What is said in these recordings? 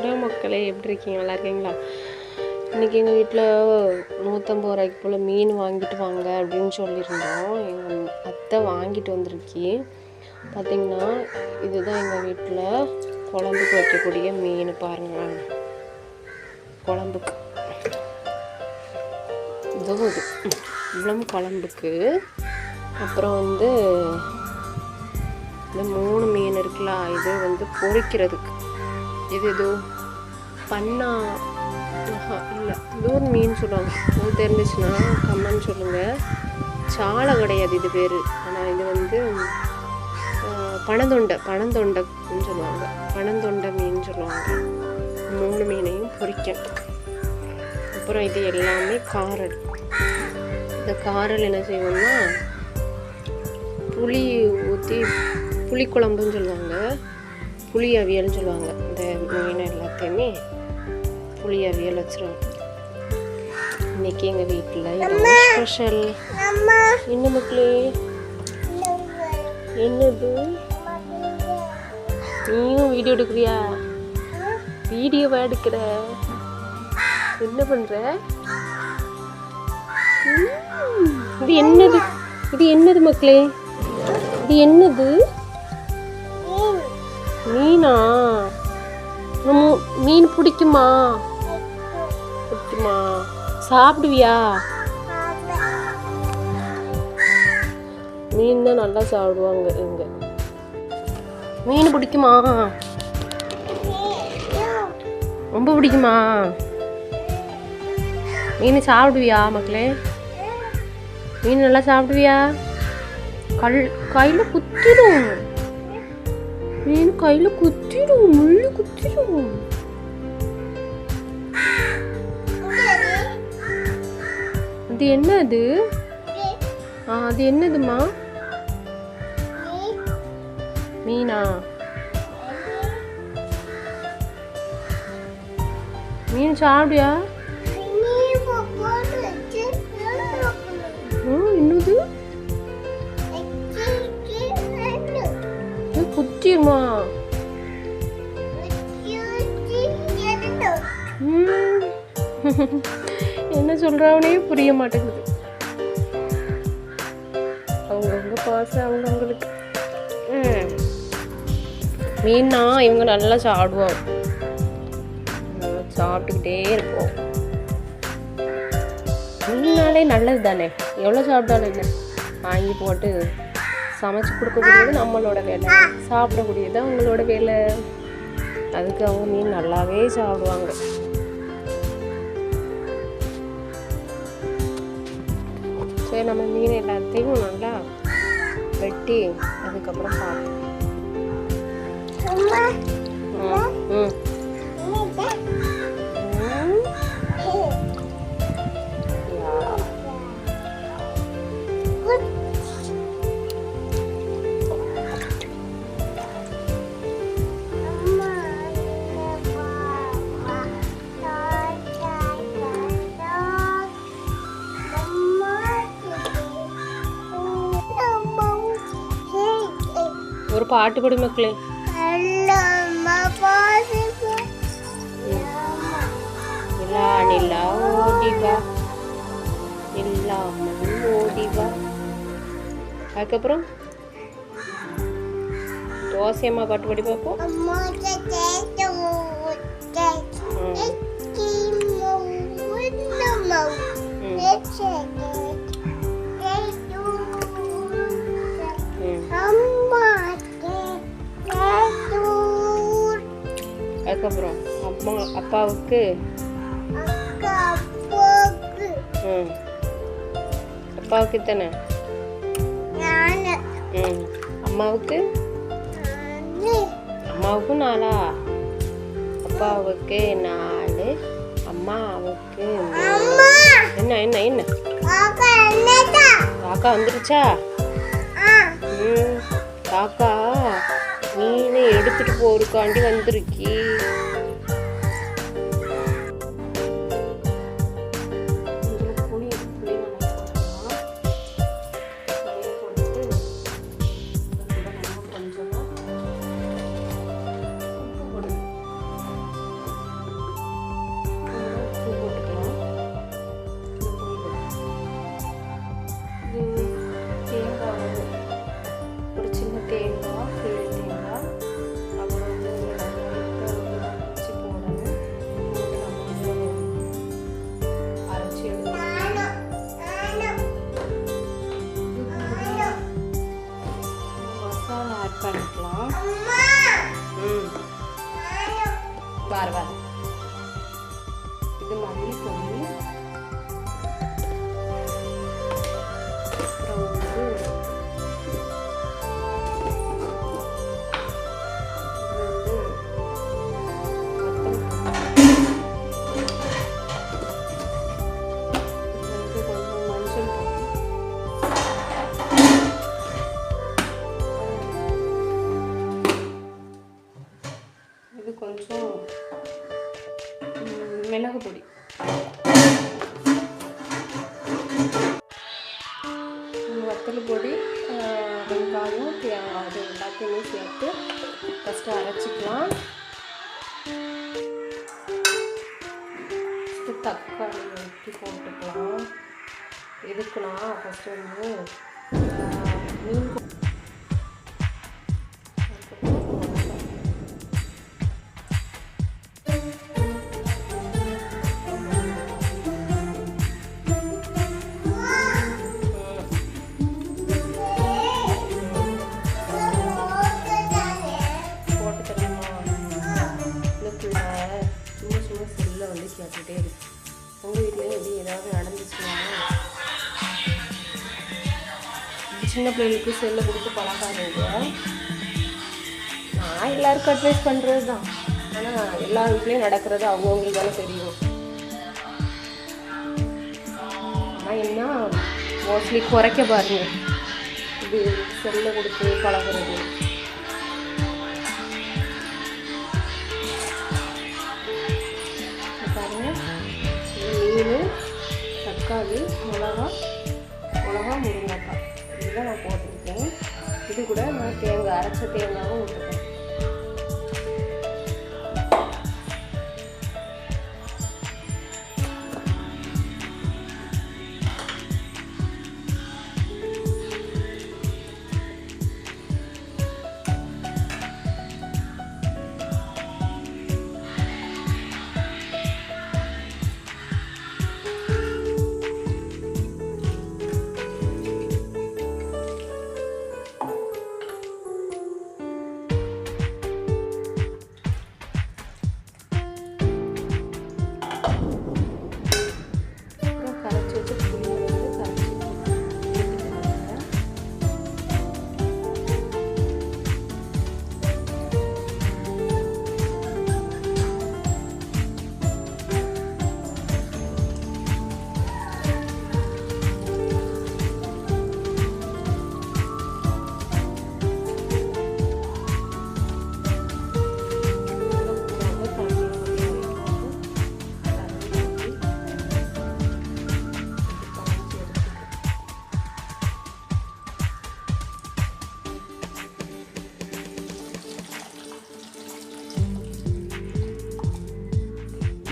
Hello மக்களே எப்படி இருக்கீங்க? நல்லா இருக்கீங்களா? இன்றைக்கி எங்கள் வீட்டில் நூற்றம்பது ரூபாய்க்கு போல் மீன் வாங்கிட்டு வாங்க அப்படின்னு சொல்லியிருந்தோம். எங்கள் அத்தை வாங்கிட்டு வந்திருக்கி. பார்த்தீங்கன்னா இதுதான் எங்கள் வீட்டில் குழம்புக்கு வைக்கக்கூடிய மீன் பாருங்கள் குழம்புக்கு. இதுவும் இது. இவ்வளோ குழம்புக்கு. அப்புறம் வந்து இந்த மூணு மீன் இருக்குல்ல இது வந்து பொரிக்கிறதுக்கு. இது ஏதோ பண்ணா இல்லை. ஏதோ ஒரு மீன் சொல்லுவாங்க. அது தெரிஞ்சிச்சுன்னா கம்மன்னு சொல்லுங்கள் சாலை கிடையாது இது பேர். ஆனால் இது வந்து ஆஹ், பனந்தொண்டை பனந்தொண்டைன்னு சொல்லுவாங்க. பனந்தொண்டை மீன் சொல்லுவாங்க. மூணு மீனையும் பொரிக்கும் அப்புறம் இது எல்லாமே காரல். இந்த காரல் என்ன செய்வோம்னா புளி ஊற்றி புளிக்குழம்புன்னு சொல்லுவாங்க. புளி அவியல்னு சொல்லுவாங்க. இந்த மீன் எல்லாத்தையுமே புளி அவியல் வச்சிருவாங்க. இன்னைக்கு எங்கள் வீட்டில் ஸ்பெஷல் என்ன மக்களே? என்னது? நீயும் வீடியோ எடுக்கிறியா? வீடியோவா எடுக்கிற? என்ன பண்ற? இது என்னது? இது என்னது மக்களே? இது என்னது? மீனா? மீன் பிடிக்குமா? பிடிக்குமா? சாப்பிடுவியா? மீன் தான் நல்லா சாப்பிடுவாங்க இங்க. மீன் பிடிக்குமா? ரொம்ப பிடிக்குமா? மீன் சாப்பிடுவியா மக்களே? மீன் நல்லா சாப்பிடுவியா? கல் கையில் குத்திடும். மீன் கையில் குத்திடும் முள்ளு குத்திடும் அது என்ன அது ஆ அது என்னதுமா மீனா? மீன் சாப்பிடுயா இது என்ன சொல்றவனே புரிய மாட்டேங்குது. அவங்கவுங்க பாசம் அவங்கவுங்களுக்கு. மீன்னா இவங்க நல்லா சாப்பிடுவோம் சாப்பிட்டுக்கிட்டே இருப்போம். மீனாலே நல்லது தானே எவ்வளோ சாப்பிட்டாலும் என்ன? வாங்கி போட்டு சமைச்சு கொடுக்கக்கூடியது நம்மளோட வேலை. சாப்பிடக்கூடியது அவங்களோட வேலை. அதுக்கு அவங்க மீன் நல்லாவே சாப்பிடுவாங்க. சரி நம்ம மீன் எல்லாத்தையும் நல்லா வெட்டி அதுக்கப்புறம் பார்ப்போம் ஒரு பாட்டு படி மக்களே நிலா நிலா ஓடிவா இல்லாமல் ஓடிவா அதுக்கப்புறம் தோசையம்மா பாட்டு படி பார்ப்போம் ம். அதுக்கப்புறம் அம்மா அப்பாவுக்கு. ம். அப்பாவுக்கு தானே ம். அம்மாவுக்கு? அம்மாவுக்கும் நாலா அப்பாவுக்கு நாலு அம்மாவுக்கு என்ன என்ன என்ன? காக்கா வந்துருச்சா? காக்கா மீனை எடுத்துட்டு போறதுக்காண்டி வந்திருக்கி. வார வார இது மாதிரி அப்புறம் இது கொஞ்சம் மிளகு பொடி. வத்தல் பொடி வெங்காயம் தேங்காய் அது எல்லாத்தையுமே சேர்த்து ஃபஸ்ட்டு அரைச்சிக்கலாம். ஃபஸ்ட்டு தக்காளி வெட்டி போட்டுக்கலாம். எதுக்குன்னா ஃபஸ்ட்டு வந்து மீன் சின்ன பிள்ளைகளுக்கு செல்லை கொடுத்து பழகாதீங்க நான் எல்லாருக்கும் அட்வைஸ் பண்ணுறது தான் ஆனால் எல்லா வீட்லேயும் நடக்கிறது அவங்கவுங்களுக்கு தானே தெரியும். ஆனால் என்ன? மோஸ்ட்லி குறைக்க பாருங்க. இது செல்லை கொடுத்து பழகுறது. இங்க மீன் தக்காளி மிளகா மிளகா முருங்கைக்காய். இதெல்லாம் நான் போட்டிருக்கேன் இது கூட நான் தேங்காய் அரைச்ச தேங்காயும் விட்டுருக்கேன்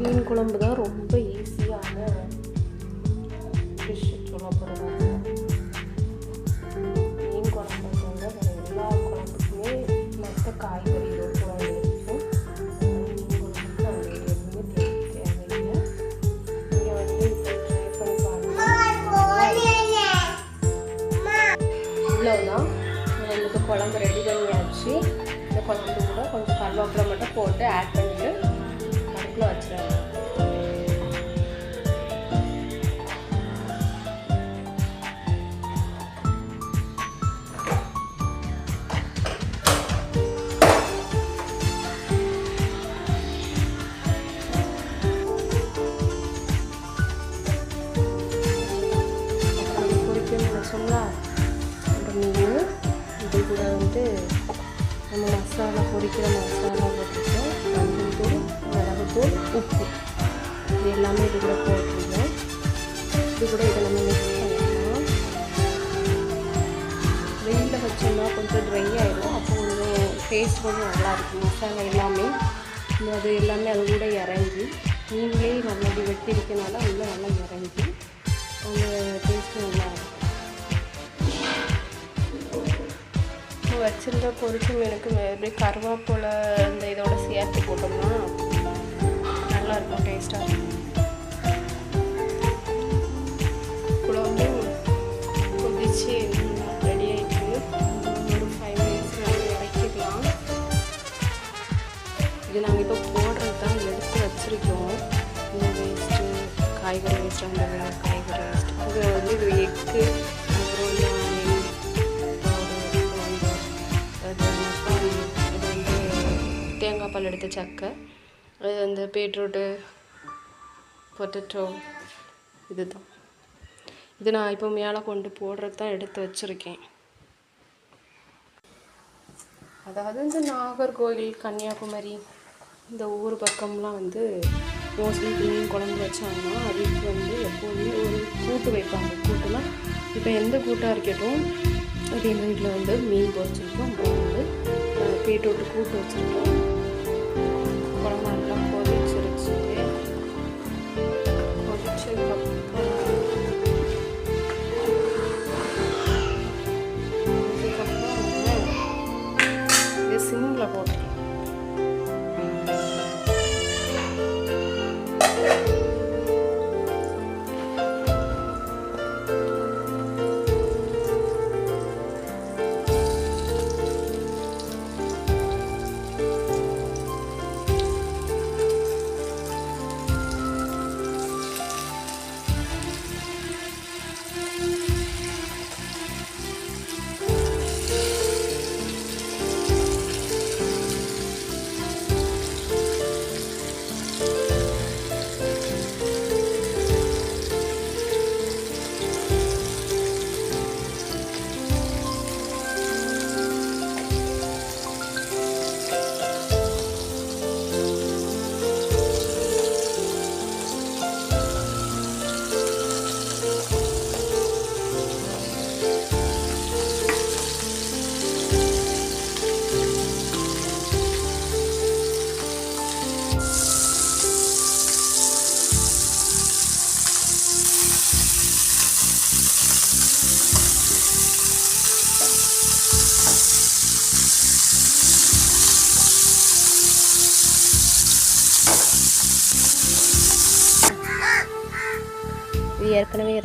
மீன் குழம்பு தான் ரொம்ப ஈஸியான டிஷ் சொல்லப்படுறாங்க மீன் குழம்பு வந்து எல்லா குழம்புக்குமே மற்ற காய்கறி குழம்பு இவ்வளோதான் நம்மளுக்கு குழம்பு ரெடி பண்ணியாச்சு. இந்த குழம்பு கூட கொஞ்சம் கருவேப்பிலை மட்டும் போட்டு ஆட் பண்ணி மீன் இது கூட வந்து நம்ம மசாலா பொரிக்கிற மசாலா போட்டுட்டு மஞ்சள் தூள் மிளகுத்தூள் உப்பு. இது எல்லாமே இது கூட போட்டுருவோம் இது கூட இதை நம்ம மிக்ஸ் பண்ணிக்கலாம் வெயிலில் வச்சோம்னா கொஞ்சம் ட்ரை ஆகிடும் அப்போ கொஞ்சம் டேஸ்ட் கொஞ்சம் நல்லாயிருக்கும் மசாலா எல்லாமே. அது எல்லாமே அது கூட இறங்கி நீங்களே நல்லா வெட்டி இருக்கனால உள்ள நல்லா இறங்கி வச்சுருந்த பொரிச்ச மீனுக்கு மறுபடியும் கருவேப்பிலை அந்த இதோட சேர்த்து போட்டோம்னா நல்லா இருக்கும் டேஸ்ட்டாக குழம்பு கொதிச்சு ரெடி ஆகிட்டு ஒரு ஃபைவ் மினிட்ஸ் நாங்கள் இறக்கிடலாம். இது நாங்கள் இப்போ போடுறது தான் எடுத்து வச்சுருக்கோம். இந்த வேஸ்ட்டு காய்கறி வேஸ்ட்டு அந்த காய்கறி வேஸ்ட்டு இது வந்து இது எக்கு அப்புறம் பால் எடுத்த சக்கை. அது வந்து பீட்ரூட்டு பொட்டேட்டோ இதுதான். இது நான் இப்போ மேலே கொண்டு போடுறது தான் எடுத்து வச்சுருக்கேன். அதாவது இந்த நாகர்கோவில் கன்னியாகுமரி இந்த ஊர் பக்கம்லாம் வந்து மோஸ்ட்லி மீன் குழம்பு வச்சாங்கன்னா அதுக்கு வந்து எப்போதுமே ஒரு கூட்டு வைப்பாங்க. கூட்டுலாம் இப்போ எந்த கூட்டாக இருக்கட்டும் அது எங்கள் வீட்டில் வந்து மீன் பொறிச்சிருக்கோம் அப்புறம் வந்து அஹ், பீட்ரூட் கூட்டு வச்சுருக்கோம். Amen.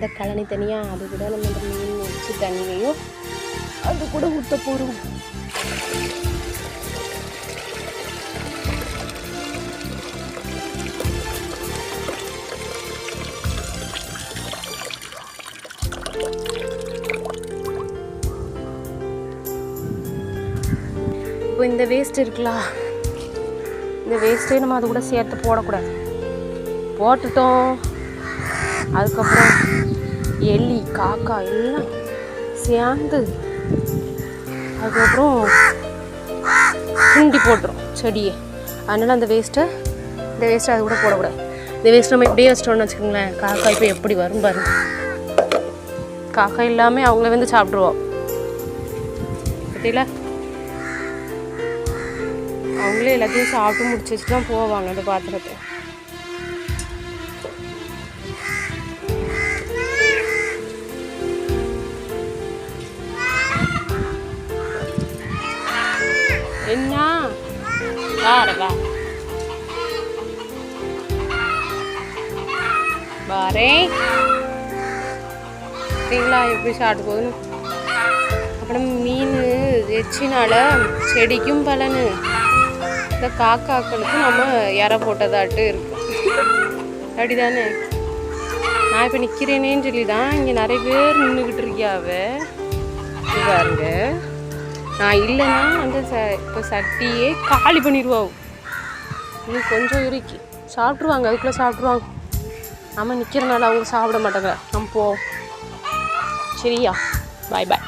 இந்த கழனி தனியாக அது கூட நம்ம இந்த மீன் வச்சு தண்ணியையும் அது கூட ஊற்ற போகிறோம் இப்போ இந்த வேஸ்ட் இருக்குல்ல இந்த வேஸ்ட்டே நம்ம அது கூட சேர்த்து போடக்கூடாது. போட்டுட்டோம். அதுக்கப்புறம் எலி காக்கா எல்லாம் சேர்ந்து அதுக்கப்புறம் கிண்டி போட்டுரும் செடியை. அதனால் அந்த வேஸ்ட்டை இந்த வேஸ்ட்டை அது கூட போடக்கூடாது. இந்த வேஸ்ட் நம்ம இப்படியே வச்சிட்டோம்னு வச்சுக்கோங்களேன் காக்கா இப்போ எப்படி வரும் பாருங்க. காக்கா இல்லாமல் அவங்கள வந்து சாப்பிட்ருவோம் பார்த்தீங்களா? அவங்களே எல்லாத்தையும் சாப்பிட்டு முடிச்சு வச்சுட்டு தான் போவாங்க அந்த பாத்திரத்தை. என்ன? வார வா வாரேன் சரிங்களா எப்படி சாப்பிட்டு போகுதுன்னு? அப்புறம் மீன் எச்சினால் செடிக்கும் பலனு. இந்த காக்காக்களுக்கு நம்ம இற போட்டதாட்டு இருக்கும் அப்படிதானே? நான் இப்போ நிற்கிறேனேன்னு சொல்லி தான் இங்கே நிறைய பேர் நின்றுக்கிட்டு இருக்கியாவ இது பாருங்க. நான் இல்லைன்னா அந்த ச இப்போ சட்டியே காலி பண்ணிடுவாவும் இன்னும் கொஞ்சம் இருக்கு சாப்பிட்ருவாங்க அதுக்குள்ளே சாப்பிட்ருவாங்க நம்ம நிற்கிறனால அவங்க சாப்பிட மாட்டாங்க. நம்ம போ. சரியா? பாய் பாய்